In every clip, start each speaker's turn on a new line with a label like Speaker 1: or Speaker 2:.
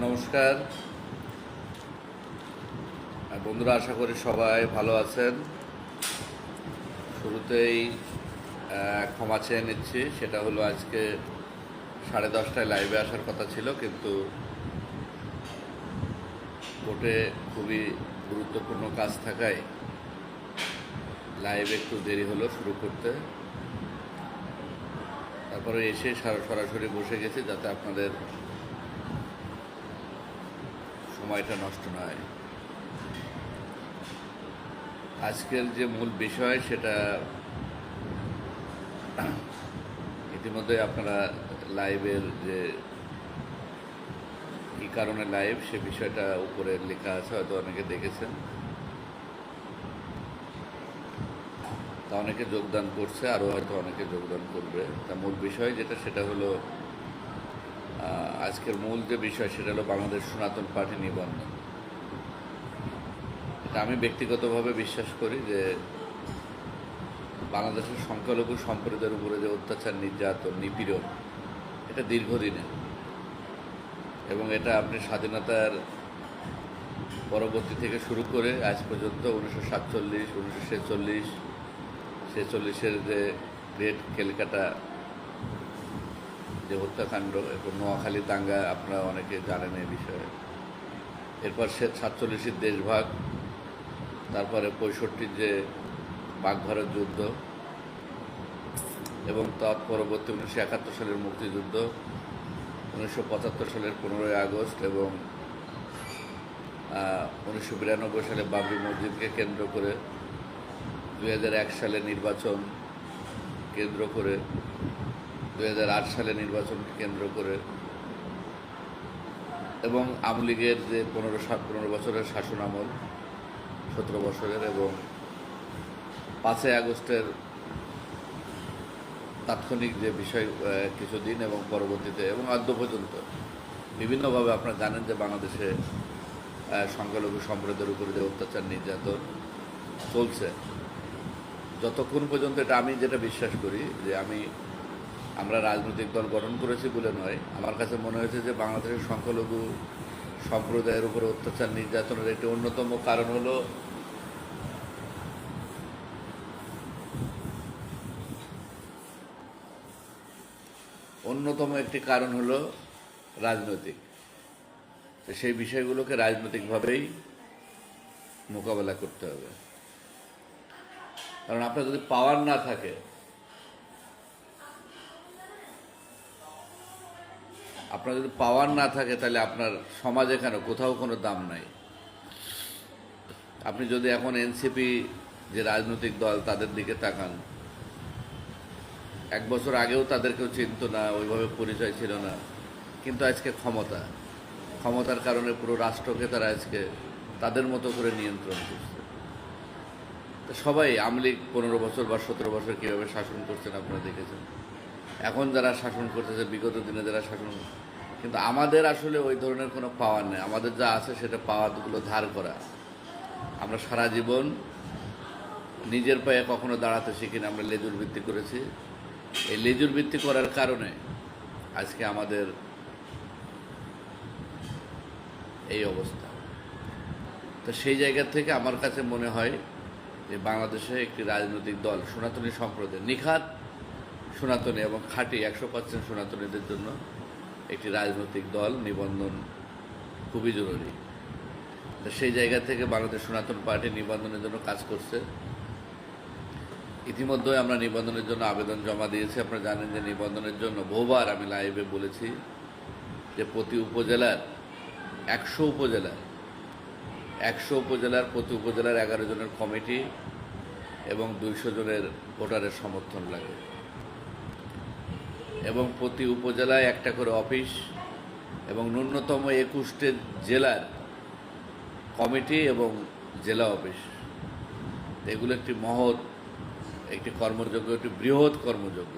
Speaker 1: নমস্কার। বন্ধুরা, আশা করি সবাই ভালো আছেন। শুরুতেই ক্ষমা চেয়ে নিচ্ছি। সেটা হলো আজকে সাড়ে দশটায় লাইভে আসার কথা ছিল, কিন্তু কোর্টে খুবই গুরুত্বপূর্ণ কাজ থাকায় লাইভ একটু দেরি হলো শুরু করতে। তারপরে এসে সারা- সরাসরি বসে গেছি, যাতে আপনাদের সময়টা নষ্ট না হয় আজকের যে মূল বিষয় সেটা ইতিমধ্যে আপনারা লাইভের যে কী কারণে লাইভ সে বিষয়টা উপরে লেখা আছে, হয়তো অনেকে দেখেছেন। তা অনেকে যোগদান করছে আরও হয়তো অনেকে যোগদান করবে। তা মূল বিষয় যেটা, সেটা হলো আজকের মূল যে বিষয় সেটা হলো বাংলাদেশ সনাতন পার্টি নিবন্ধন। এটা আমি ব্যক্তিগতভাবে বিশ্বাস করি যে বাংলাদেশের সংখ্যালঘু সম্প্রদায়ের উপরে যে অত্যাচার, নির্যাতন, নিপীড়ন, এটা দীর্ঘদিনের এবং এটা আপনি স্বাধীনতার পরবর্তী থেকে শুরু করে আজ পর্যন্ত উনিশশো সাতচল্লিশ, উনিশশো ছেচল্লিশ, ছেচল্লিশের যে গ্রেট কেলকাটা যে হত্যাকাণ্ড, এরপর নোয়াখালী দাঙ্গা আপনারা অনেকে জানেন এই বিষয়ে। এরপর সে সাতচল্লিশের দেশভাগ, তারপরে পঁয়ষট্টির যে পাক ভারত যুদ্ধ, এবং তৎপরবর্তী উনিশশো একাত্তর সালের মুক্তিযুদ্ধ, উনিশশো পঁচাত্তর সালের পনেরোই আগস্ট, এবং উনিশশো বিরানব্বই সালে বাবরি মসজিদকে কেন্দ্র করে দু হাজার এক সালে নির্বাচন কেন্দ্র করে দু হাজার আট সালে নির্বাচনকে কেন্দ্র করে এবং আওয়ামী লীগের যে পনেরো সাত পনেরো বছরের শাসন আমল, সতেরো বছরের এবং পাঁচই আগস্টের তাৎক্ষণিক যে বিষয় কিছুদিন এবং পরবর্তীতে এবং আদ্য পর্যন্ত বিভিন্নভাবে আপনারা জানেন যে বাংলাদেশে সংখ্যালঘু সম্প্রদায়ের উপরে যে অত্যাচার, নির্যাতন চলছে। যতক্ষণ পর্যন্ত এটা আমি যেটা বিশ্বাস করি যে আমি আমরা রাজনৈতিক দল গঠন করেছি বলে নয়। আমার কাছে মনে হয়েছে যে বাংলাদেশের সংখ্যালঘু সম্প্রদায়ের উপরে অত্যাচার নির্যাতনের একটি অন্যতম কারণ হলো অন্যতম একটি কারণ হলো রাজনৈতিক। সেই বিষয়গুলোকে রাজনৈতিকভাবেই মোকাবেলা করতে হবে। কারণ আপনার যদি পাওয়ার না থাকে আপনার যদি পাওয়ার না থাকে, তাহলে আপনার সমাজে কেন? কোথাও কোনো দাম নাই। আপনি যদি এখন এনসিপি যে রাজনৈতিক দল, তাদের দিকে তাকান। এক বছর আগেও তাদেরকেও চিনত না, ওইভাবে পরিচয় ছিল না। কিন্তু আজকে ক্ষমতা। ক্ষমতার কারণে পুরো রাষ্ট্রকে তারা আজকে তাদের মতো করে নিয়ন্ত্রণ করছে। সবাই আমলিগ পনেরো বছর বা সতেরো বছর কীভাবে শাসন করছেন আপনারা দেখেছেন? এখন যারা শাসন করতেছে, বিগত দিনে যারা শাসন, কিন্তু আমাদের আসলে ওই ধরনের কোনো পাওয়ার নেই। আমাদের যা আছে সেটা পাওয়ারগুলো ধার করা। আমরা সারা জীবন নিজের পায়ে কখনো দাঁড়াতে শিখি না আমরা লেজুর ভিত্তি করেছি। এই লেজুর ভিত্তি করার কারণে আজকে আমাদের এই অবস্থা। তো সেই জায়গা থেকে আমার কাছে মনে হয় যে বাংলাদেশে একটি রাজনৈতিক দল, সনাতনী সম্প্রদায়, নিখাত সনাতনী এবং খাঁটি একশো পার্সেন্ট সনাতনীদের জন্য একটি রাজনৈতিক দল নিবন্ধন খুবই জরুরি। সেই জায়গা থেকে বাংলাদেশ সনাতন পার্টি নিবন্ধনের জন্য কাজ করছে। ইতিমধ্যে আমরা নিবন্ধনের জন্য আবেদন জমা দিয়েছি। আপনারা জানেন যে নিবন্ধনের জন্য বহুবার আমি লাইভে বলেছি যে প্রতি উপজেলার একশো উপজেলার একশো উপজেলার, প্রতি উপজেলার এগারো জনের কমিটি এবং দুইশো জনের ভোটারের সমর্থন লাগে। এবং প্রতি উপজেলায় একটা করে অফিস এবং ন্যূনতম একুশটি জেলার কমিটি এবং জেলা অফিস। এগুলো একটি মহৎ, একটি কর্মযোগ্য, একটি বৃহৎ কর্মযোগ্য।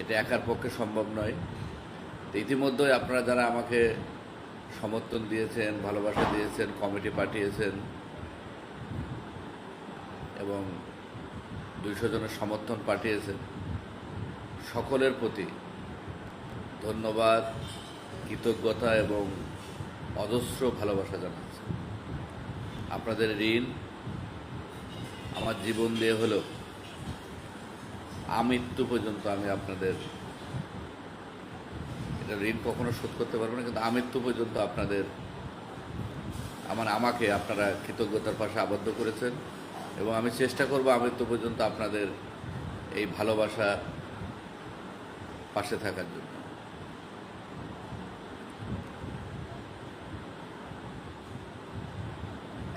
Speaker 1: এটা একার পক্ষে সম্ভব নয়। তো আপনারা যারা আমাকে সমর্থন দিয়েছেন, ভালোবাসা দিয়েছেন, কমিটি পাঠিয়েছেন এবং দুইশো জনের সমর্থন পাঠিয়েছেন সকলের প্রতি ধন্যবাদ, কৃতজ্ঞতা এবং অজস্র ভালোবাসা জানাচ্ছি। আপনাদের ঋণ আমার জীবন দিয়ে হলেও আমৃত্যু পর্যন্ত আমি আপনাদের এটা ঋণ কখনো শোধ করতে পারব না, কিন্তু আমৃত্যু পর্যন্ত আপনাদের আমার, আমাকে আপনারা কৃতজ্ঞতার পাশে আবদ্ধ করেছেন এবং আমি চেষ্টা করব আমৃত্যু পর্যন্ত আপনাদের এই ভালোবাসা পাশে থাকার জন্য।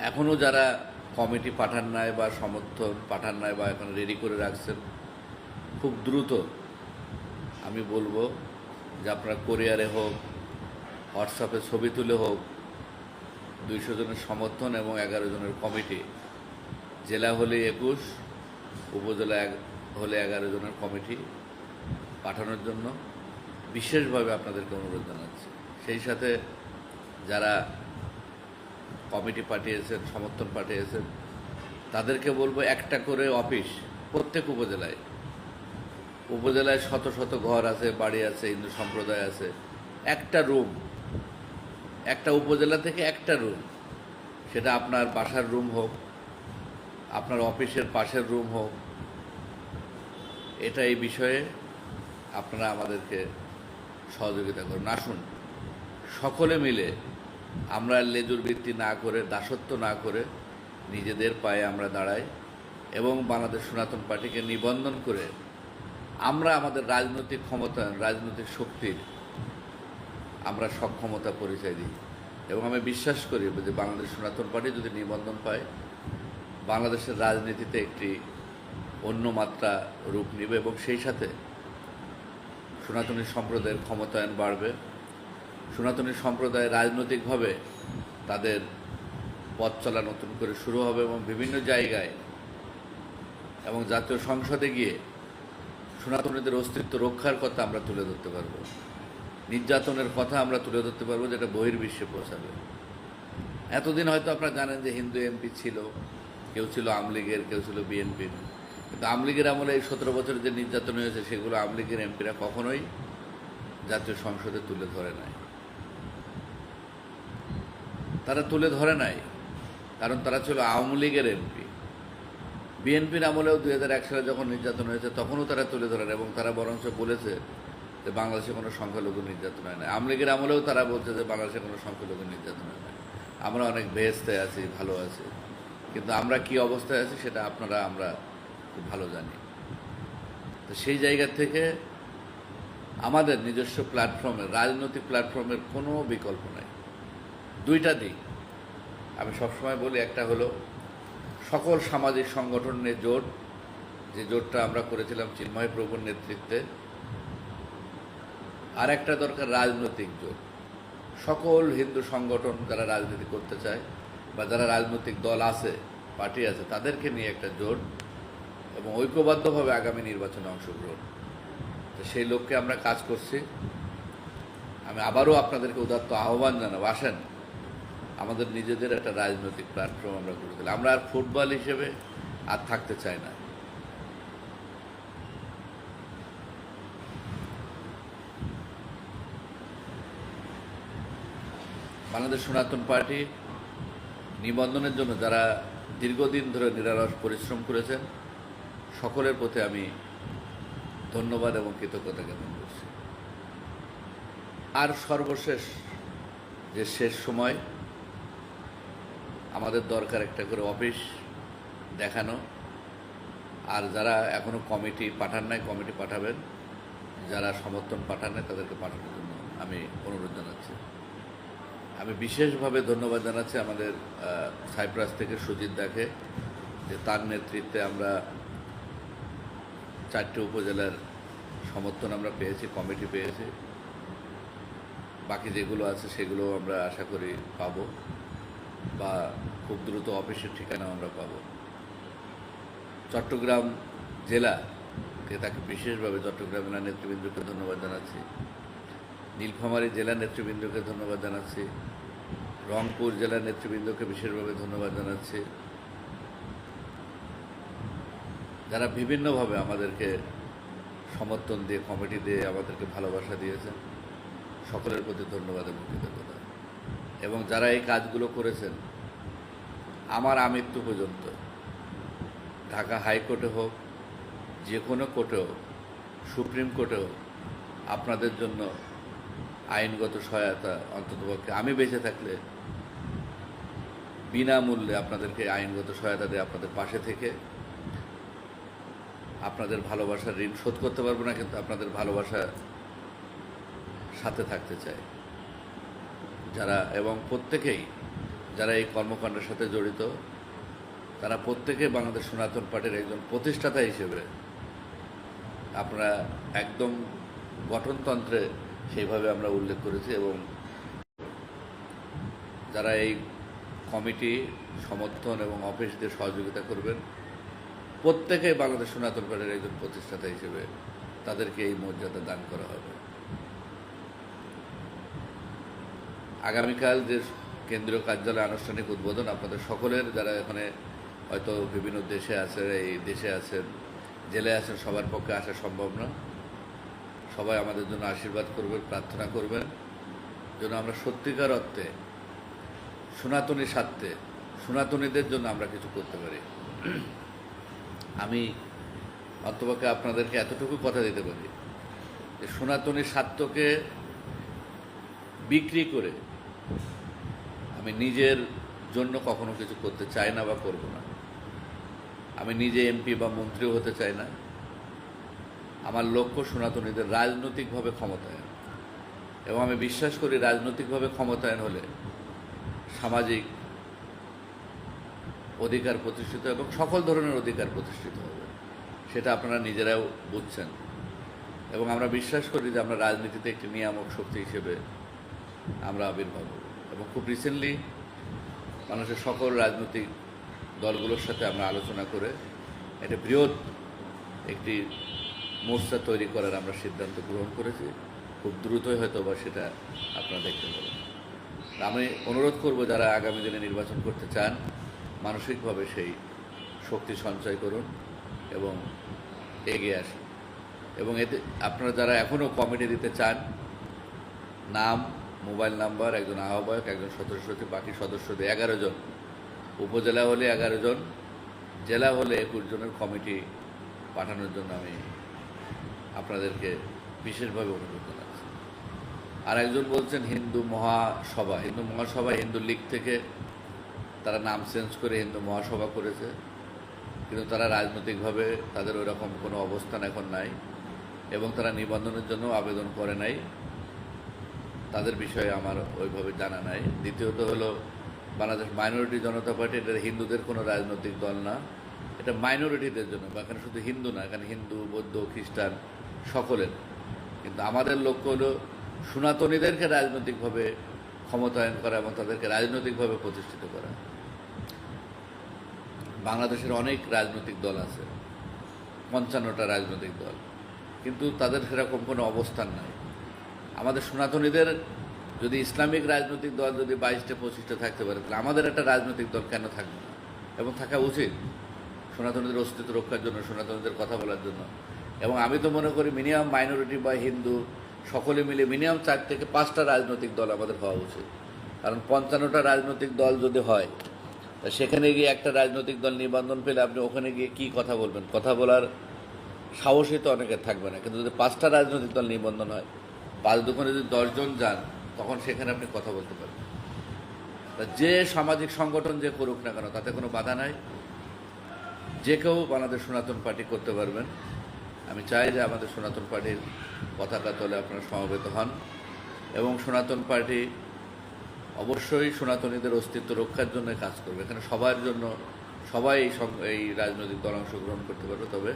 Speaker 1: এখনও যারা কমিটি পাঠান নাই বা সমর্থন পাঠান নাই বা এখন রেডি করে রাখছেন, খুব দ্রুত আমি বলব যে আপনারা কোরিয়ারে হোক হোয়াটসঅ্যাপে ছবি তুলে হোক, দুইশো জনের সমর্থন এবং এগারো জনের কমিটি, জেলা হলে একুশ, উপজেলা হলে এগারো জনের কমিটি পাঠানোর জন্য বিশেষভাবে আপনাদেরকে অনুরোধ জানাচ্ছি। সেই সাথে যারা কমিটি পাঠিয়েছেন, সমর্থন পাঠিয়েছেন, তাদেরকে বলব একটা করে অফিস প্রত্যেক উপজেলায়। উপজেলায় শত শত ঘর আছে, বাড়ি আছে, হিন্দু সম্প্রদায় আছে। একটা রুম, একটা উপজেলা থেকে একটা রুম। সেটা আপনার বাসার রুম হোক, আপনার অফিসের পাশের রুম হোক। এটা এই বিষয়ে আপনারা আমাদেরকে সহযোগিতা করুন। আসুন, সকলে মিলে আমরা লেজুর ভিত্তি না করে, দাসত্ব না করে নিজেদের পায়ে আমরা দাঁড়াই এবং বাংলাদেশ সনাতন পার্টিকে নিবন্ধন করে আমরা আমাদের রাজনৈতিক ক্ষমতা, রাজনৈতিক শক্তির আমরা সক্ষমতা পরিচয় দিই। এবং আমি বিশ্বাস করি যে বাংলাদেশ সনাতন পার্টি যদি নিবন্ধন পায়, বাংলাদেশের রাজনীতিতে একটি অন্য মাত্রা রূপ নেবে এবং সেই সাথে সনাতনী সম্প্রদায়ের ক্ষমতায়ন বাড়বে। সনাতনী সম্প্রদায় রাজনৈতিকভাবে তাদের পথ চলা নতুন করে শুরু হবে এবং বিভিন্ন জায়গায় এবং জাতীয় সংসদে গিয়ে সনাতনীদের অস্তিত্ব রক্ষার কথা আমরা তুলে ধরতে পারব। নির্যাতনের কথা আমরা তুলে ধরতে পারব যেটা বহির্বিশ্বে পৌঁছাবে। এতদিন হয়তো আপনারা জানেন যে হিন্দু এমপি ছিল, কেউ ছিল আমলিগের কেউ ছিল বিএনপির। কিন্তু আমলিগের আমলে এই সতেরো বছর যে নির্যাতন হয়েছে, সেগুলো আমলিগের এমপিরা কখনোই জাতীয় সংসদে তুলে ধরে নাই। তারা তুলে ধরে নাই, কারণ তারা ছিল আওয়ামী লীগের এমপি। বিএনপির আমলেও দুই হাজার এক সালে যখন নির্যাতন হয়েছে, তখনও তারা তুলে ধরেন এবং তারা বরঞ্চ বলেছে যে বাংলাদেশে কোনো সংখ্যালঘু নির্যাতন হয় না আওয়ামী লীগের আমলেও তারা বলছে যে বাংলাদেশে কোনো সংখ্যালঘু নির্যাতন হয় না আমরা অনেক বেহেস্তে আছি, ভালো আছি, কিন্তু আমরা কি অবস্থায় আছি সেটা আপনারা, আমরা খুব ভালো জানি। তো সেই জায়গা থেকে আমাদের নিজস্ব প্ল্যাটফর্মে, রাজনৈতিক প্ল্যাটফর্মের কোনো বিকল্প নাই। দুইটা দিক। আমি সবসময় বলি, একটা হলো সকল সামাজিক সংগঠনের জোট, যে জোটটা আমরা করেছিলাম চিন্ময় প্রভুর নেতৃত্বে, আর একটা দরকার রাজনৈতিক জোট। সকল হিন্দু সংগঠন যারা রাজনীতি করতে চায় বা যারা রাজনৈতিক দল আছে, পার্টি আছে, তাদেরকে নিয়ে একটা জোট এবং ঐক্যবদ্ধভাবে আগামী নির্বাচনে অংশগ্রহণ। তো সেই লক্ষ্যে আমরা কাজ করছি। আমি আবারও আপনাদেরকে উদাত্ত আহ্বান জানাব, আসেন। আমাদের নিজেদের একটা রাজনৈতিক প্ল্যাটফর্ম আমরা করে দিলাম আমরা আর ফুটবল হিসেবে আর থাকতে চাই না। বাংলাদেশ সনাতন পার্টি নিবন্ধনের জন্য যারা দীর্ঘদিন ধরে নিরালস পরিশ্রম করেছেন সকলের প্রতি আমি ধন্যবাদ এবং কৃতজ্ঞতা জ্ঞাপন করছি। আর সর্বশেষ যে শেষ সময়, আমাদের দরকার একটা করে অফিস দেখানো। আর যারা এখনও কমিটি পাঠান নাই, কমিটি পাঠাবেন, যারা সমর্থন পাঠান নাই, তাদেরকে পাঠানোর জন্য আমি অনুরোধ জানাচ্ছি। আমি বিশেষভাবে ধন্যবাদ জানাচ্ছি আমাদের সাইপ্রাস থেকে সুজিত দাকে, যে তার নেতৃত্বে আমরা চারটে উপজেলার সমর্থন আমরা পেয়েছি, কমিটি পেয়েছে। বাকি যেগুলো আছে সেগুলো আমরা আশা করি পাবো বা খুব দ্রুত অফিসের ঠিকানা আমরা পাবো। চট্টগ্রাম জেলাকে তাকে বিশেষভাবে চট্টগ্রাম জেলা নেতৃবৃন্দকে ধন্যবাদ জানাচ্ছি। নীলফামারী জেলা নেতৃবৃন্দকে ধন্যবাদ জানাচ্ছি। রংপুর জেলার নেতৃবৃন্দকে বিশেষভাবে ধন্যবাদ জানাচ্ছি। যারা বিভিন্নভাবে আমাদেরকে সমর্থন দিয়ে কমিটি দিয়ে আমাদেরকে ভালোবাসা দিয়েছেন, সকলের প্রতি ধন্যবাদ এবং কৃতজ্ঞতা। এবং যারা এই কাজগুলো করেছেন, আমার আমৃত্যু পর্যন্ত, ঢাকা হাইকোর্টে হোক, যে কোনো কোর্টে হোক, সুপ্রিম কোর্টে হোক, আপনাদের জন্য আইনগত সহায়তা অন্ততপক্ষে, আমি বেঁচে থাকলে বিনামূল্যে আপনাদেরকে আইনগত সহায়তা দিয়ে আপনাদের পাশে থেকে আপনাদের ভালোবাসার ঋণ শোধ করতে পারব না, কিন্তু আপনাদের ভালোবাসা সাথে থাকতে চাই। যারা এবং প্রত্যেকেই যারা এই কর্মকাণ্ডের সাথে জড়িত, তারা প্রত্যেকেই বাংলাদেশ সনাতন পার্টির একজন প্রতিষ্ঠাতা হিসেবে আমরা একদম গঠনতন্ত্রে সেইভাবে আমরা উল্লেখ করেছি এবং যারা এই কমিটি সমর্থন এবং অফিস দিয়ে সহযোগিতা করবেন প্রত্যেকেই বাংলাদেশ সনাতন পার্টির একজন প্রতিষ্ঠাতা হিসেবে তাদেরকে এই মর্যাদা দান করা হবে। আগামীকাল যে কেন্দ্রীয় কার্যালয় আনুষ্ঠানিক উদ্বোধন, আপনাদের সকলের যারা এখানে হয়তো বিভিন্ন দেশে আছে এই দেশে আছেন, জেলে আছেন, সবার পক্ষে আসা সম্ভব না। সবাই আমাদের জন্য আশীর্বাদ করবেন, প্রার্থনা করবেন। যেন আমরা সত্যিকার অর্থে, সনাতনী স্বার্থে, সনাতনীদের জন্য আমরা কিছু করতে পারি। আমি অন্তপক্ষে আপনাদেরকে এতটুকু কথা দিতে পারি যে সনাতনী স্বার্থকে বিক্রি করে আমি নিজের জন্য কখনো কিছু করতে চাই না বা করব না। আমি নিজে এমপি বা মন্ত্রীও হতে চাই না। আমার লক্ষ্য সনাতনীদের রাজনৈতিকভাবে ক্ষমতায়ন। এবং আমি বিশ্বাস করি রাজনৈতিকভাবে ক্ষমতায়ন হলে সামাজিক অধিকার প্রতিষ্ঠিত এবং সকল ধরনের অধিকার প্রতিষ্ঠিত হবে। সেটা আপনারা নিজেরাও বুঝছেন। এবং আমরা বিশ্বাস করি যে আমরা রাজনীতিতে একটি নিয়ামক শক্তি হিসেবে আমরা আবির্ভাব হব। এবং খুব রিসেন্টলি মানুষের সকল রাজনৈতিক দলগুলোর সাথে আমরা আলোচনা করে একটা বৃহৎ একটি মোর্চা তৈরি করার আমরা সিদ্ধান্ত গ্রহণ করেছি। খুব দ্রুতই হয়তো বা সেটা আপনারা দেখতে পাবেন। আমি অনুরোধ করব যারা আগামী দিনে নির্বাচন করতে চান মানসিকভাবে সেই শক্তি সঞ্চয় করুন এবং এগিয়ে আসুন। এবং এতে আপনারা যারা এখনও কমিটি দিতে চান, নাম, মোবাইল নাম্বার, একজন আহ্বায়ক, একজন সদস্য, বাকি সদস্যদের এগারো জন, উপজেলা হলে এগারো জন, জেলা হলে একুশ জনের কমিটি পাঠানোর জন্য আমি আপনাদেরকে বিশেষভাবে অনুরোধ জানাচ্ছি। আর একজন বলছেন হিন্দু মহাসভা। হিন্দু মহাসভা হিন্দু লীগ থেকে তারা নাম চেঞ্জ করে হিন্দু মহাসভা করেছে, কিন্তু তারা রাজনৈতিকভাবে তাদের ওই রকম কোনো অবস্থান এখন নাই এবং তারা নিবন্ধনের জন্য আবেদন করে নাই। তাদের বিষয়ে আমার ওইভাবে জানা নাই। দ্বিতীয়ত হলো বাংলাদেশ মাইনরিটি জনতা পার্টি, এটা হিন্দুদের কোনো রাজনৈতিক দল না। এটা মাইনরিটিদের জন্য, বা এখানে শুধু হিন্দু না, এখানে হিন্দু, বৌদ্ধ, খ্রিস্টান সকলের। কিন্তু আমাদের লক্ষ্য হলো সনাতনীদেরকে রাজনৈতিকভাবে ক্ষমতায়ন করা এবং তাদেরকে রাজনৈতিকভাবে প্রতিষ্ঠিত করা। বাংলাদেশের অনেক রাজনৈতিক দল আছে। পঞ্চান্নটা রাজনৈতিক দল। কিন্তু তাদের সেরকম কোনো অবস্থান নাই। আমাদের সনাতনীদের যদি ইসলামিক রাজনৈতিক দল যদি বাইশটা, পঁচিশটা থাকতে পারে, তাহলে আমাদের একটা রাজনৈতিক দল কেন থাকবে না? এবং থাকা উচিত সনাতনীদের অস্তিত্ব রক্ষার জন্য, সনাতনীদের কথা বলার জন্য। এবং আমি তো মনে করি মিনিমাম মাইনরিটি বা হিন্দু সকলে মিলে মিনিমাম চার থেকে পাঁচটা রাজনৈতিক দল আমাদের হওয়া উচিত। কারণ পঞ্চান্নটা রাজনৈতিক দল যদি হয় তা সেখানে গিয়ে একটা রাজনৈতিক দল নিবন্ধন পেলে আপনি ওখানে গিয়ে কী কথা বলবেন? কথা বলার সাহসই তো অনেকের থাকবে না। কিন্তু যদি পাঁচটা রাজনৈতিক দল নিবন্ধন হয়, পাঁচ দোকানে যদি দশজন যান, তখন সেখানে আপনি কথা বলতে পারবেন। যে সামাজিক সংগঠন যে করুক না কেন, তাতে কোনো বাধা নাই। যে কেউ বাংলাদেশ সনাতন পার্টি করতে পারবেন। আমি চাই যে আমাদের সনাতন পার্টির পতাকা তলে আপনারা সমবেত হন এবং সনাতন পার্টি অবশ্যই সনাতনীদের অস্তিত্ব রক্ষার জন্য কাজ করবে। এখানে সবার জন্য সবাই এই রাজনৈতিক দল অংশগ্রহণ করতে পারবে। তবে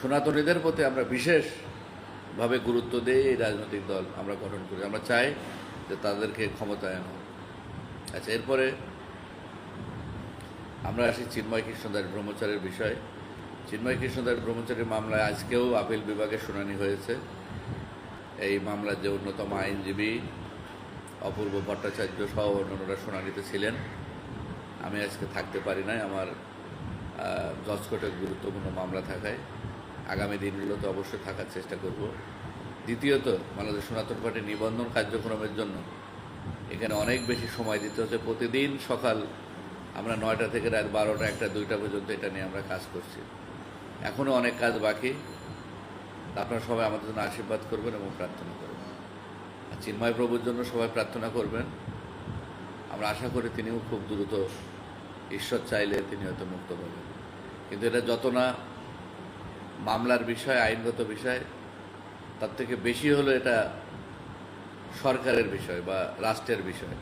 Speaker 1: সনাতনীদের প্রতি আমরা বিশেষভাবে গুরুত্ব দিয়ে এই রাজনৈতিক দল আমরা গঠন করি। আমরা চাই যে তাদেরকে ক্ষমতায়ন হোক আচ্ছা এরপরে আমরা আসি চিন্ময় কৃষ্ণদাস ব্রহ্মচারীর বিষয়। চিন্ময় কৃষ্ণদাস ব্রহ্মচারীর মামলায় আজকেও আপিল বিভাগে শুনানি হয়েছে। এই মামলার যে অন্যতম আইনজীবী অপূর্ব ভট্টাচার্য সহ অন্যান্যরা শুনানিতে ছিলেন। আমি আজকে থাকতে পারি নাই। আমার জজ কোর্টের গুরুত্বপূর্ণ মামলা থাকায়। আগামী দিনগুলোতে অবশ্যই থাকার চেষ্টা করব। দ্বিতীয়ত, বাংলাদেশ সনাতন পার্টির নিবন্ধন কার্যক্রমের জন্য এখানে অনেক বেশি সময় দিতে হচ্ছে। প্রতিদিন সকাল আমরা নয়টা থেকে রাত বারোটা, একটা, দুইটা পর্যন্ত এটা নিয়ে আমরা কাজ করছি। এখনও অনেক কাজ বাকি। আপনারা সবাই আমাদের জন্য আশীর্বাদ করবেন এবং প্রার্থনা করবেন। চিন্ময় প্রভুর জন্য সবাই প্রার্থনা করবেন। আমরা আশা করি তিনিও খুব দ্রুত ঈশ্বর চাইলে তিনি হয়তো মুক্ত পাবেন কিন্তু এটা যত না মামলার বিষয়, আইনগত বিষয়, তার থেকে বেশি হলো এটা সরকারের বিষয় বা রাষ্ট্রের বিষয়।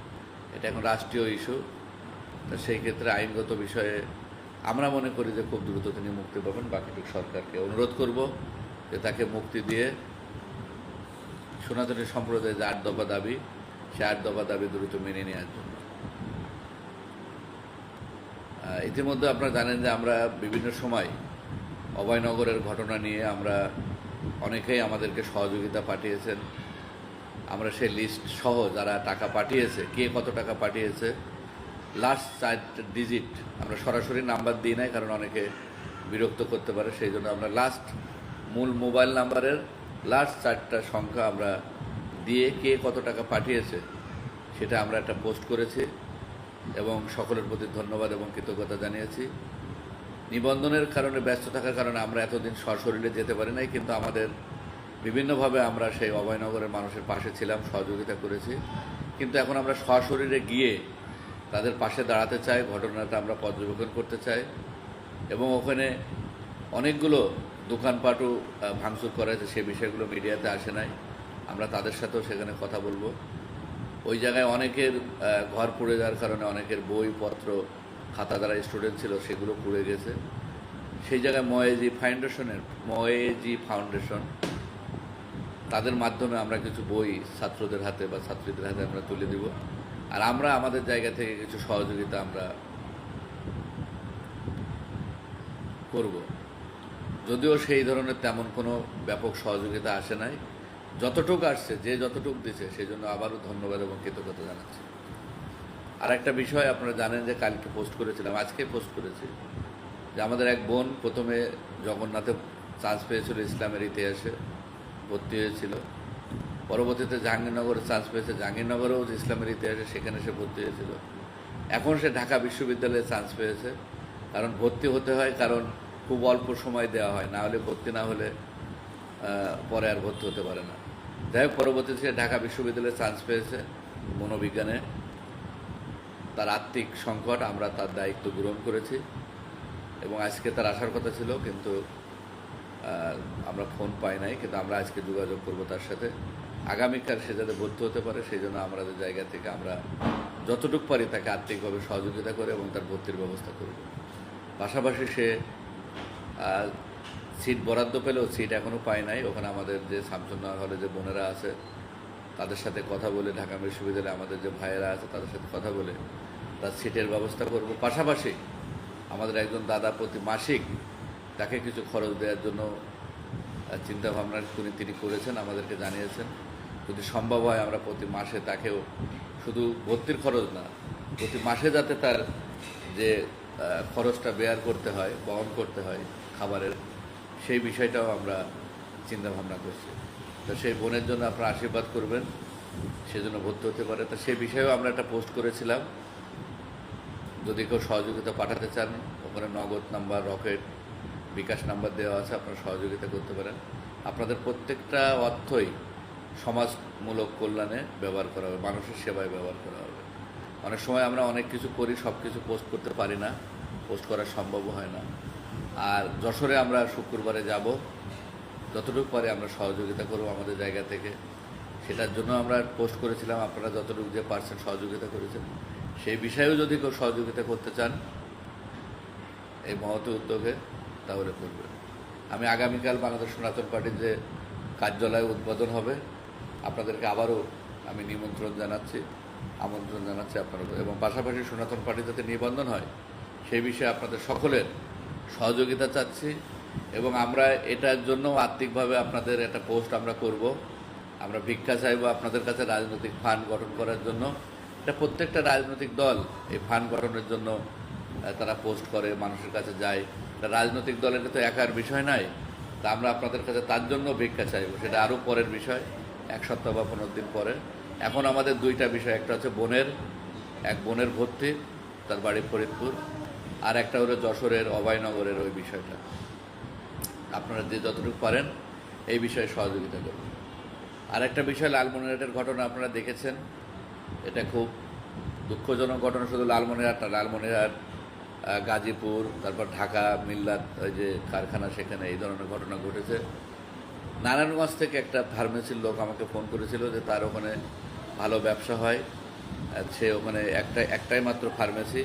Speaker 1: এটা এখন রাষ্ট্রীয় ইস্যু। তো সেই ক্ষেত্রে আইনগত বিষয়ে আমরা মনে করি যে খুব দ্রুত তিনি মুক্তি পাবেন। বাকিটুকু সরকারকে অনুরোধ করব যে তাকে মুক্তি দিয়ে সনাতনী সম্প্রদায়ের যে আট দফা দাবি, সে আট দফা দাবি দ্রুত মেনে নেওয়ার জন্য। ইতিমধ্যে আপনারা জানেন যে আমরা বিভিন্ন সময় অভয়নগরের ঘটনা নিয়ে আমরা অনেকেই আমাদেরকে সহযোগিতা পাঠিয়েছেন। আমরা সেই লিস্ট সহ যারা টাকা পাঠিয়েছে, কে কত টাকা পাঠিয়েছে লাস্ট চার ডিজিট আমরা সরাসরি নাম্বার দিই নাই, কারণ অনেকে বিরক্ত করতে পারে, সেই জন্য আমরা লাস্ট মূল মোবাইল নাম্বারের লাস্ট চারটা সংখ্যা আমরা দিয়ে কে কত টাকা পাঠিয়েছে, সেটা আমরা একটা পোস্ট করেছি এবং সকলের প্রতি ধন্যবাদ এবং কৃতজ্ঞতা জানিয়েছি। নিবন্ধনের কারণে, ব্যস্ত থাকার কারণে আমরা এতদিন সশরীরে যেতে পারি নাই, কিন্তু আমাদের বিভিন্নভাবে আমরা সেই অভয়নগরের মানুষের পাশে ছিলাম, সহযোগিতা করেছি। কিন্তু এখন আমরা সশরীরে গিয়ে তাদের পাশে দাঁড়াতে চাই, ঘটনাটা আমরা পর্যবেক্ষণ করতে চাই এবং ওখানে অনেকগুলো দোকানপাটও ভাঙচুর করা হয়েছে, সে বিষয়গুলো মিডিয়াতে আসে নাই। আমরা তাদের সাথেও সেখানে কথা বলব। ওই জায়গায় অনেকের ঘর পুড়ে যাওয়ার কারণে অনেকের বইপত্র খাতা দ্বারা স্টুডেন্ট ছিল, সেগুলো পুড়ে গেছে। সেই জায়গায় ময়েজি ফাউন্ডেশনের, ময়েজি ফাউন্ডেশন, তাদের মাধ্যমে আমরা কিছু বই ছাত্রদের হাতে বা ছাত্রীদের হাতে আমরা তুলে দিব। আর আমরা আমাদের জায়গা থেকে কিছু সহযোগিতা আমরা করব। যদিও সেই ধরনের তেমন কোনো ব্যাপক সহযোগিতা আসে নাই। যতটুকু আসছে, যে যতটুকু দিছে সেই জন্য আবারও ধন্যবাদ এবং কৃতজ্ঞতা জানাচ্ছি। আর একটা বিষয় আপনারা জানেন যে কালকে পোস্ট করেছিলাম, আজকে পোস্ট করেছি, যে আমাদের এক বোন প্রথমে জগন্নাথে চান্স পেয়েছিল ইসলামের ইতিহাসে, ভর্তি হয়েছিল। পরবর্তীতে জাহাঙ্গীরনগরে চান্স পেয়েছে, জাহাঙ্গীরনগরেও ইসলামের ইতিহাসে সেখানে সে ভর্তি হয়েছিল। এখন সে ঢাকা বিশ্ববিদ্যালয়ে চান্স পেয়েছে, কারণ ভর্তি হতে হয় কারণ খুব অল্প সময় দেওয়া হয়, না হলে ভর্তি না হলে পরে আর ভর্তি হতে পারে না। যাই হোক পরবর্তীতে ঢাকা বিশ্ববিদ্যালয়ে চান্স পেয়েছে মনোবিজ্ঞানে। তার আর্থিক সংকট, আমরা তার দায়িত্ব গ্রহণ করেছি। এবং আজকে তার আসার কথা ছিল, কিন্তু আমরা ফোন পাই নাই, কিন্তু আমরা আজকে যোগাযোগ করব তার সাথে। আগামীকাল সে যাতে ভর্তি হতে পারে, সেই জন্য আমাদের জায়গা থেকে আমরা যতটুকু পারি তাকে আর্থিকভাবে সহযোগিতা করে এবং তার ভর্তির ব্যবস্থা করব। পাশাপাশি সে সিট বরাদ্দ পেলেও সিট এখনও পায় নাই। ওখানে আমাদের যে শামসুন্নার হলে যে বোনেরা আছে, তাদের সাথে কথা বলে, ঢাকা বিশ্ববিদ্যালয়ে আমাদের যে ভাইয়েরা আছে, তাদের সাথে কথা বলে, তার সিটের ব্যবস্থা করব। পাশাপাশি আমাদের একজন দাদা প্রতি মাসিক তাকে কিছু খরচ দেওয়ার জন্য চিন্তাভাবনা তিনি তিনি করেছেন, আমাদেরকে জানিয়েছেন। যদি সম্ভব হয় আমরা প্রতি মাসে তাকেও শুধু ভর্তির খরচ না, প্রতি মাসে যাতে তার যে খরচটা বেয়ার করতে হয়, বহন করতে হয় খাবারের, সেই বিষয়টাও আমরা চিন্তা ভাবনা করছি। তো সেই বোনের জন্য আপনারা আশীর্বাদ করবেন সেজন্য ভর্তি হতে পারে। তো সেই বিষয়েও আমরা একটা পোস্ট করেছিলাম। যদি কেউ সহযোগিতা পাঠাতে চান, ওখানে নগদ নাম্বার, রকেট, বিকাশ নাম্বার দেওয়া আছে, আপনারা সহযোগিতা করতে পারেন। আপনাদের প্রত্যেকটা অর্থই সমাজমূলক কল্যাণে ব্যবহার করা হবে, মানুষের সেবায় ব্যবহার করা হবে। অনেক সময় আমরা অনেক কিছু করি সব কিছু পোস্ট করতে পারি না, পোস্ট করা সম্ভব হয় না। আর যশোরে আমরা শুক্রবারে যাব। যতটুকু পারি আমরা সহযোগিতা করব আমাদের জায়গা থেকে। সেটার জন্য আমরা পোস্ট করেছিলাম, আপনারা যতটুকু যে পার্সেন্ট সহযোগিতা করেছেন। সেই বিষয়েও যদি কেউ সহযোগিতা করতে চান এই মহৎ উদ্যোগে, তাহলে করবে আমি আগামীকাল বাংলাদেশ সনাতন পার্টির যে কার্যালয় উদ্বোধন হবে, আপনাদেরকে আবারও আমি নিমন্ত্রণ জানাচ্ছি, আমন্ত্রণ জানাচ্ছি আপনারা এবং পাশাপাশি সনাতন পার্টি যাতে নিবন্ধন হয়, সেই বিষয়ে আপনাদের সকলের সহযোগিতা চাচ্ছি এবং আমরা এটার জন্য আর্থিকভাবে আপনাদের একটা পোস্ট আমরা করব। আমরা ভিক্ষা চাইব আপনাদের কাছে রাজনৈতিক ফান্ড গঠন করার জন্য। এটা প্রত্যেকটা রাজনৈতিক দল এই ফান্ড গঠনের জন্য তারা পোস্ট করে, মানুষের কাছে যায়। তা রাজনৈতিক দলের তো একার বিষয় নয়। তা আমরা আপনাদের কাছে তার জন্য ভিক্ষা চাইব। সেটা আরও পরের বিষয়, এক সপ্তাহ বা পনেরো দিন পরে। এখন আমাদের দুইটা বিষয়, একটা হচ্ছে বোনের, এক বোনের ভর্তি, তার বাড়ি ফরিদপুর। আর একটা হলো যশোরের অভয়নগরের ওই বিষয়টা। আপনারা যে যতটুকু পারেন এই বিষয়ে সহযোগিতা করুন। আর একটা বিষয়, লালমনিরহাটের ঘটনা আপনারা দেখেছেন। এটা খুব দুঃখজনক ঘটনা, শুধু লালমনিরহাট না, লালমনিরহাট গাজীপুর, তারপর ঢাকা, মিল্লাত, ওই যে কারখানা সেখানে এই ধরনের ঘটনা ঘটেছে। নারায়ণগঞ্জ থেকে একটা ফার্মেসির লোক আমাকে ফোন করেছিল যে তার ওখানে ভালো ব্যবসা হয়। সে ওখানে একটা, একটাই মাত্র ফার্মেসি।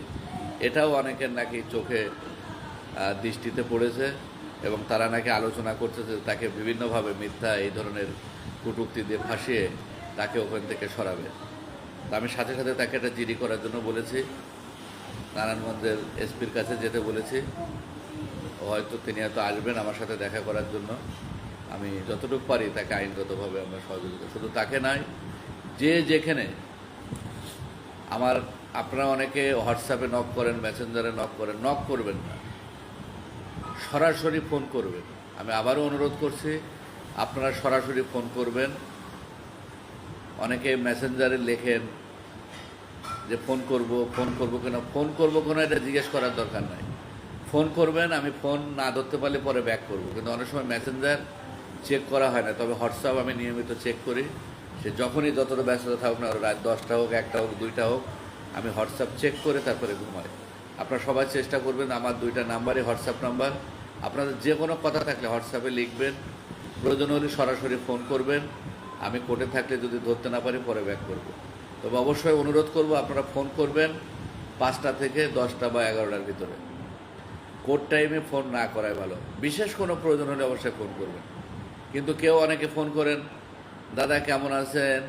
Speaker 1: এটাও অনেকের নাকি চোখে দৃষ্টিতে পড়েছে এবং তারা নাকি আলোচনা করছে যে তাকে বিভিন্নভাবে মিথ্যা এই ধরনের কটূক্তি দিয়ে ফাঁসিয়ে তাকে ওখান থেকে সরাবে। আমি সাথে সাথে তাকে একটা জিডি করার জন্য বলেছি। নারায়ণগঞ্জের এসপির কাছে যেতে বলেছি। হয়তো তিনি হয়তো আসবেন আমার সাথে দেখা করার জন্য। আমি যতটুকু পারি তাকে আইনগতভাবে আমরা সহযোগিতা, শুধু তাকে নয়, যে যেখানে আমার আপনারা অনেকে হোয়াটসঅ্যাপে নক করেন মেসেঞ্জারে নক করেন নক করবেন না। সরাসরি ফোন করবেন। আমি আবারও অনুরোধ করছি, আপনারা সরাসরি ফোন করবেন। অনেকে মেসেঞ্জারে লেখেন যে ফোন করব ফোন করব কেন? ফোন করব কেন? এটা জিজ্ঞেস করার দরকার নাই। ফোন করবেন, আমি ফোন না ধরতে পারলে পরে ব্যাক করব। কিন্তু অনেক সময় মেসেঞ্জার চেক করা হয় না। তবে হোয়াটসঅ্যাপ আমি নিয়মিত চেক করি। সে যখনই যতটা ব্যস্ততা থাকুক না রাত দশটা হোক, একটা হোক, দুইটা হোক আমি হোয়াটসঅ্যাপ চেক করে তারপরে ঘুমাই। আপনারা সবাই চেষ্টা করবেন আমার দুইটা নাম্বারই হোয়াটসঅ্যাপ নাম্বার। আপনাদের যে কোনো কথা থাকলে হোয়াটসঅ্যাপে লিখবেন। প্রয়োজন হলে সরাসরি ফোন করবেন। আমি কোর্টে থাকলে যদি ধরতে না পারি পরে ব্যাক করব। তবে অবশ্যই অনুরোধ করব, আপনারা ফোন করবেন পাঁচটা থেকে দশটা বা এগারোটার ভিতরে। কোর্ট টাইমে ফোন না করাই ভালো। বিশেষ কোনো প্রয়োজন হলে অবশ্যই ফোন করবেন। কিন্তু কেউ অনেকে ফোন করেন, দাদা কেমন আছেন?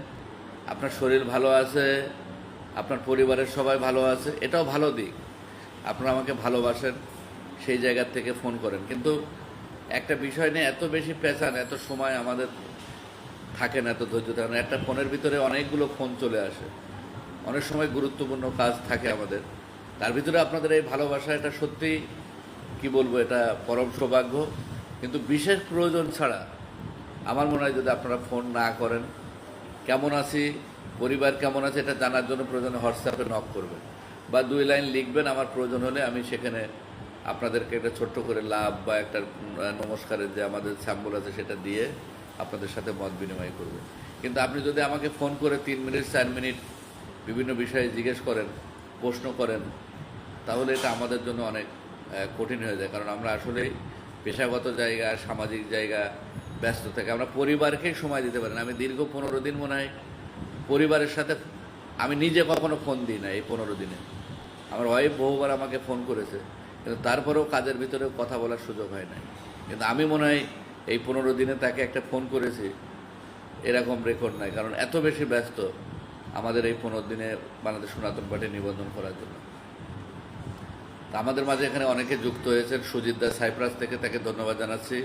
Speaker 1: আপনার শরীর ভালো আছে? আপনার পরিবারের সবাই ভালো আছে, এটাও ভালো দিক। আপনারা আমাকে ভালোবাসেন, সেই জায়গার থেকে ফোন করেন। কিন্তু একটা বিষয় নিয়ে এত বেশি পেঁচান এত সময় আমাদের থাকে না এত ধৈর্য থাকে না একটা ফোনের ভিতরে অনেকগুলো ফোন চলে আসে। অনেক সময় গুরুত্বপূর্ণ কাজ থাকে আমাদের। তার ভিতরে আপনাদের এই ভালোবাসা, এটা সত্যি কি বলব, এটা পরম সৌভাগ্য। কিন্তু বিশেষ প্রয়োজন ছাড়া আমার মনে হয় যদি আপনারা ফোন না করেন, কেমন আছি পরিবার কেমন আছে এটা জানার জন্য প্রয়োজনে হোয়াটসঅ্যাপে নক করবেন। বা দুই লাইন লিখবেন, আমার প্রয়োজন হলে আমি সেখানে আপনাদেরকে একটা ছোট্ট করে লাভ বা একটা নমস্কারের যে আমাদের স্যাম্বল আছে সেটা দিয়ে আপনাদের সাথে মত বিনিময় করবে কিন্তু আপনি যদি আমাকে ফোন করে তিন মিনিট, চার মিনিট বিভিন্ন বিষয়ে জিজ্ঞেস করেন, প্রশ্ন করেন, তাহলে এটা আমাদের জন্য অনেক কঠিন হয়ে যায়। কারণ আমরা আসলেই পেশাগত জায়গা, সামাজিক জায়গা, ব্যস্ত থাকি আমরা পরিবারকেই সময় দিতে পারি না। আমি দীর্ঘ পনেরো দিন মনে হয় পরিবারের সাথে আমি নিজে কখনো ফোন দিই না এই পনেরো দিনে। আমার ওয়াইফ বহুবার আমাকে ফোন করেছে, কিন্তু তারপরেও কাজের ভিতরে কথা বলার সুযোগ হয় নাই। কিন্তু আমি মনে হয় এই পনেরো দিনে তাকে একটা ফোন করেছি, এরকম রেকর্ড নাই, কারণ এত বেশি ব্যস্ত আমাদের এই পনেরো দিনে বাংলাদেশ সনাতন পার্টি নিবন্ধন করার জন্য। আমাদের মাঝে এখানে অনেকে যুক্ত হয়েছেন, সুজিত দা সাইপ্রাস থেকে তাকে ধন্যবাদ জানাচ্ছি।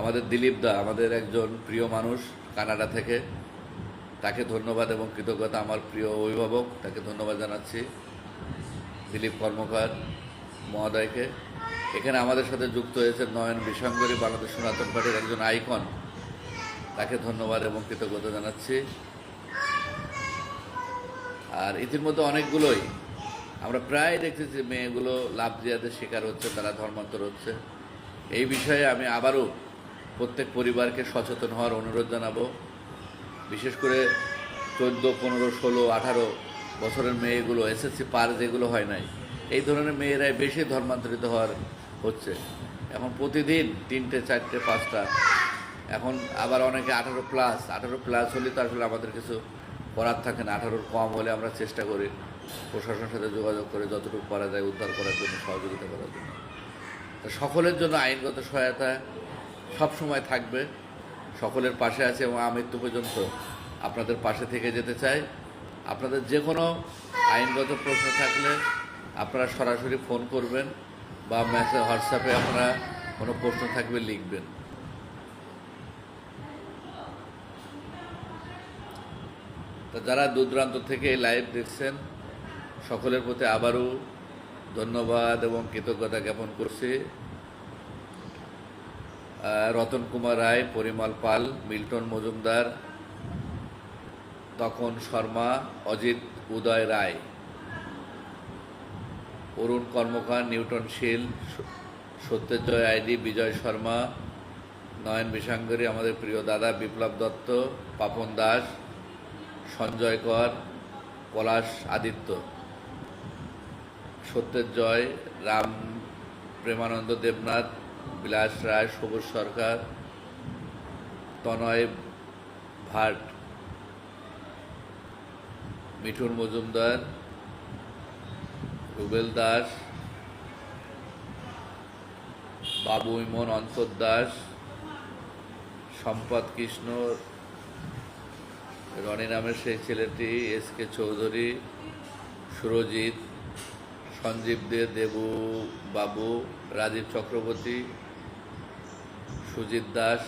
Speaker 1: আমাদের দিলীপ দা, আমাদের একজন প্রিয় মানুষ কানাডা থেকে। তাকে ধন্যবাদ এবং কৃতজ্ঞতা আমার প্রিয় অভিভাবক, তাকে ধন্যবাদ জানাচ্ছি, দিলীপ কর্মকার মহোদয়কে। এখানে আমাদের সাথে যুক্ত হয়েছে নয়ন বিশঙ্করী বাংলাদেশ সনাতন পার্টির একজন আইকন। তাকে ধন্যবাদ এবং কৃতজ্ঞতা জানাচ্ছি। আর ইতিমধ্যে অনেকগুলোই, আমরা প্রায় যে মেয়েগুলো লাভ জিয়াদের শিকার হচ্ছে, তারা ধর্মান্তর হচ্ছে। এই বিষয়ে আমি আবারও প্রত্যেক পরিবারকে সচেতন হওয়ার অনুরোধ জানাব। বিশেষ করে চোদ্দ, পনেরো, ষোলো, আঠারো বছরের মেয়েগুলো এসএসসি পার যেগুলো হয় নাই, এই ধরনের মেয়েরাই বেশি ধর্মান্তরিত হওয়ার হচ্ছে। এখন প্রতিদিন তিনটে, চারটে, পাঁচটা। এখন আবার অনেকে আঠারো প্লাস আঠারো প্লাস হলে তো আসলে আমাদের কিছু করার থাকে না, আঠারোর কম হলে আমরা চেষ্টা করি প্রশাসনের সাথে যোগাযোগ করে যতটুকু করা যায় উদ্ধার করার জন্য, সহযোগিতা করার জন্য। সকলের জন্য আইনগত সহায়তা সব সময় থাকবে। সকলের পাশে আছে এবং আমৃত্যু পর্যন্ত আপনাদের পাশে থেকে যেতে চাই। আপনাদের যে কোনো আইনগত প্রশ্ন থাকলে আপনারা সরাসরি ফোন করবেন বা মেসেজ হোয়াটসঅ্যাপে আপনারা কোনো প্রশ্ন থাকবে লিখবেন। তো যারা দূরদূরান্ত থেকে এই লাইভ দেখছেন, সকলের প্রতি আবারও ধন্যবাদ এবং কৃতজ্ঞতা জ্ঞাপন করছি। রতন কুমার রায়, পরিমল পাল, মিল্টন মজুমদার, তখন শর্মা, অজিত উদয় রায়, অরুণ কর্মকার, নিউটন শীল, সত্যেজয় আইডি, বিজয় শর্মা, নয়ন বিশাঙ্গরী আমাদের প্রিয় দাদা বিপ্লব দত্ত, পাপন দাস, সঞ্জয় কর, পলাশ আদিত্য সত্যের জয় রাম প্রেমানন্দ দেবনাথ বিলাস রায়, সবুজ সরকার, তনয় ভাট, মিঠুন মজুমদার, রুবেল দাস, বাবু ইমন অন্তর দাস, সম্পদ কৃষ্ণ, রনি নামের সেই ছেলেটি, এস কে চৌধুরী, সুরজিৎ, সঞ্জীব দে, দেবু বাবু, রাজীব চক্রবর্তী সুজিত দাস,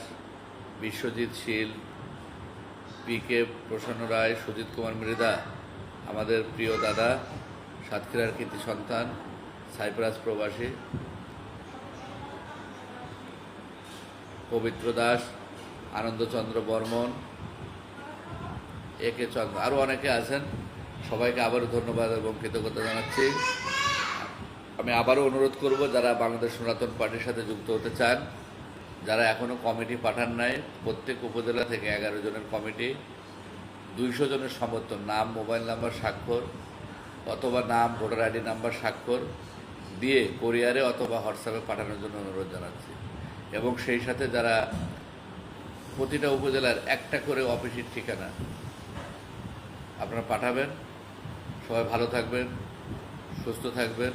Speaker 1: বিশ্বজিৎ শীল, পি কে প্রসন্ন রায়, সুজিত কুমার মৃদা আমাদের প্রিয় দাদা, সাতক্ষীরার কৃতি সন্তান, সাইপ্রাস প্রবাসী, পবিত্র দাস, আনন্দচন্দ্র বর্মন একে চন্দ্র আরও অনেকে আছেন। সবাইকে আবারও ধন্যবাদ এবং কৃতজ্ঞতা জানাচ্ছি। আমি আবারও অনুরোধ করব, যারা বাংলাদেশ সনাতন পার্টির সাথে যুক্ত হতে চান যারা এখনও কমিটি পাঠান নাই, প্রত্যেক উপজেলা থেকে এগারো জনের কমিটি, দুইশো জনের সমর্থন, নাম, মোবাইল নাম্বার, স্বাক্ষর, অথবা নাম, ভোটার আইডি নাম্বার, স্বাক্ষর দিয়ে কোরিয়ারে অথবা হোয়াটসঅ্যাপে পাঠানোর জন্য অনুরোধ জানাচ্ছি। এবং সেই সাথে যারা প্রতিটা উপজেলার একটা করে অফিসের ঠিকানা আপনারা পাঠাবেন। সবাই ভালো থাকবেন, সুস্থ থাকবেন।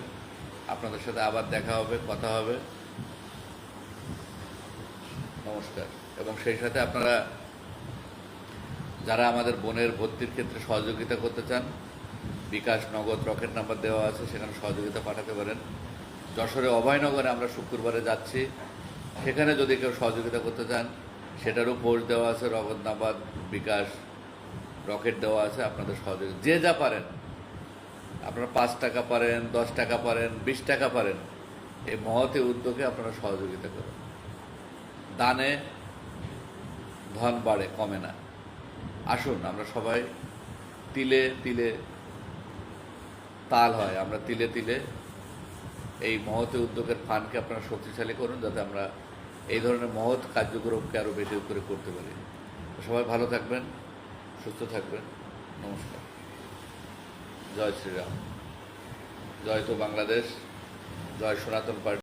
Speaker 1: আপনাদের সাথে আবার দেখা হবে, কথা হবে। নমস্কার। এবং সেই সাথে আপনারা যারা আমাদের বোনের ভর্তির ক্ষেত্রে সহযোগিতা করতে চান, বিকাশ নগদ রকেট নাম্বার দেওয়া আছে, সেখানে সহযোগিতা পাঠাতে পারেন। যশোরে অভয়নগরে আমরা শুক্রবারে যাচ্ছি। সেখানে যদি কেউ সহযোগিতা করতে চান, সেটারও পোস্ট দেওয়া আছে নগদ নাম্বার, বিকাশ রকেট দেওয়া আছে, আপনাদের সহযোগিতা যে যা পারেন। আপনারা পাঁচ টাকা পারেন, দশ টাকা পারেন, বিশ টাকা পারেন, এই মহতে উদ্যোগে আপনারা সহযোগিতা করেন। দানে ধন বাড়ে, কমে না। আসুন, আমরা সবাই তিলে তিলে তাল হয়। আমরা তিলে তিলে এই মহতে উদ্যোগের ফান্ডকে আপনারা শক্তিশালী করুন, যাতে আমরা এই ধরনের মহৎ কার্যক্রমকে আরও বেশি করে করতে পারি। সবাই ভালো থাকবেন, সুস্থ থাকবেন। নমস্কার। জয় শ্রীরাম। জয় তো বাংলাদেশ, জয় সনাতন পার্টি।